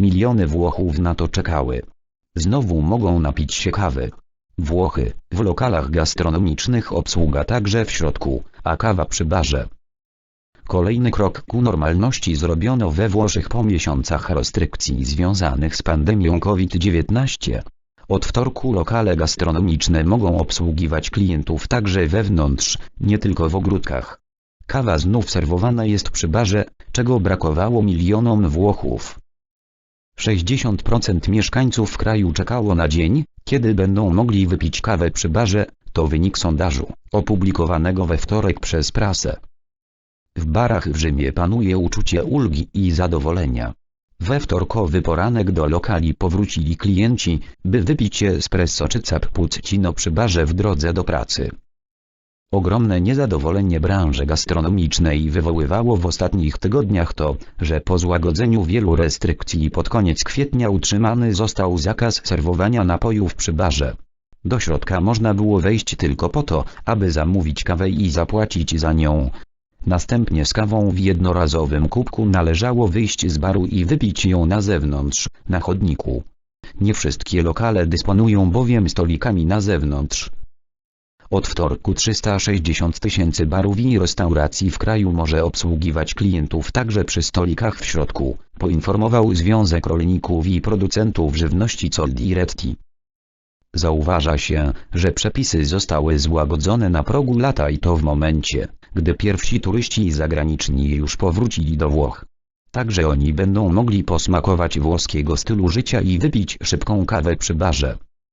Miliony Włochów na to czekały. Znowu mogą napić się kawy. Włochy, w lokalach gastronomicznych obsługa także w środku, a kawa przy barze. Kolejny krok ku normalności zrobiono we Włoszech po miesiącach restrykcji związanych z pandemią COVID-19. Od wtorku lokale gastronomiczne mogą obsługiwać klientów także wewnątrz, nie tylko w ogródkach. Kawa znów serwowana jest przy barze, czego brakowało milionom Włochów. 60% mieszkańców kraju czekało na dzień, kiedy będą mogli wypić kawę przy barze, to wynik sondażu, opublikowanego we wtorek przez prasę. W barach w Rzymie panuje uczucie ulgi i zadowolenia. We wtorkowy poranek do lokali powrócili klienci, by wypić espresso czy cappuccino przy barze w drodze do pracy. Ogromne niezadowolenie branży gastronomicznej wywoływało w ostatnich tygodniach to, że po złagodzeniu wielu restrykcji pod koniec kwietnia utrzymany został zakaz serwowania napojów przy barze. Do środka można było wejść tylko po to, aby zamówić kawę i zapłacić za nią. Następnie z kawą w jednorazowym kubku należało wyjść z baru i wypić ją na zewnątrz, na chodniku. Nie wszystkie lokale dysponują bowiem stolikami na zewnątrz. Od wtorku 360 tysięcy barów i restauracji w kraju może obsługiwać klientów także przy stolikach w środku, poinformował Związek Rolników i Producentów Żywności Coldiretti. Zauważa się, że przepisy zostały złagodzone na progu lata i to w momencie, gdy pierwsi turyści zagraniczni już powrócili do Włoch. Także oni będą mogli posmakować włoskiego stylu życia i wypić szybką kawę przy barze.